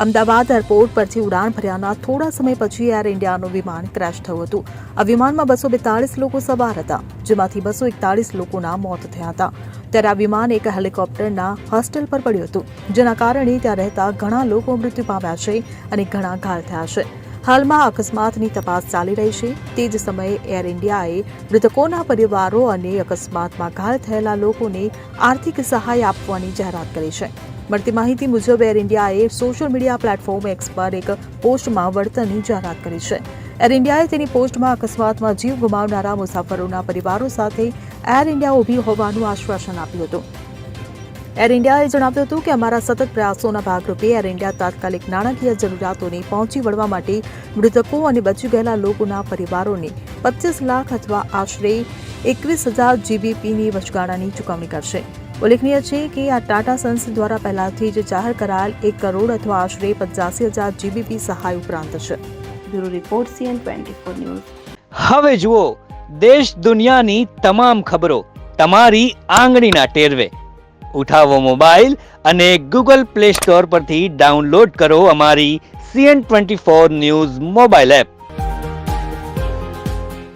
Ahmedabad airport પરથી ઉડાન ભર્યાના થોડા સમય પછી એર ઇન્ડિયાનું વિમાન ક્રેશ થયું હતું. આ વિમાનમાં બસો બેતાળીસ લોકો સવાર હતા, જેમાંથી બસો એકતાળીસ લોકોના મોત થયા હતા. ત્યારે આ વિમાન એક હેલિકોપ્ટરના હોસ્ટેલ પર પડ્યું હતું, જેના કારણે ત્યાં રહેતા ઘણા લોકો મૃત્યુ પામ્યા છે અને ઘણા ઘાયલ થયા છે. હાલમાં અકસ્માતની તપાસ ચાલી રહી છે. તે જ સમયે એર ઇન્ડિયાએ મૃતકોના પરિવારો અને અકસ્માતમાં ઘાયલ થયેલા લોકોને આર્થિક સહાય આપવાની જાહેરાત કરી છે. મળતી માહિતી મુજબ એર ઇન્ડિયાએ સોશિયલ મીડિયા પ્લેટફોર્મ એક્સ પર એક પોસ્ટમાં વળતરની જાહેરાત કરી છે. એર ઇન્ડિયાએ તેની પોસ્ટમાં અકસ્માતમાં જીવ ગુમાવનારા મુસાફરોના પરિવારો સાથે એર ઇન્ડિયા ઊભી હોવાનું આશ્વાસન આપ્યું હતું. એર ઇન્ડિયાએ જણાવ્યું હતું કે અમારા સતત પ્રયાસોના ભાગરૂપે એર ઇન્ડિયા તાત્કાલિક નાણાકીય જરૂરિયાતોને પહોંચી વળવા માટે મૃતકો અને બચી ગયેલા લોકોના પરિવારોને પચીસ લાખ અથવા આશરે એકવીસ હજાર જીબીપીની વચગાળાની ચૂકવણી કરશે. ઉલ્લેખનીય છે કે આ ટાટા સન્સ દ્વારા પહેલાથી જ જાહેર કરાયેલ એક કરોડ અથવા આશરે પચાસી હજાર જીબીપી સહાય ઉપરાંત છે. Bureau report CN twenty four news. હવે જુઓ, દેશ દુનિયાની તમામ ખબરો તમારી આંગળીના ટેરવે. ઉઠાવો મોબાઈલ અને ગૂગલ પ્લે સ્ટોર પરથી ડાઉનલોડ કરો અમારી CN twenty four news mobile app.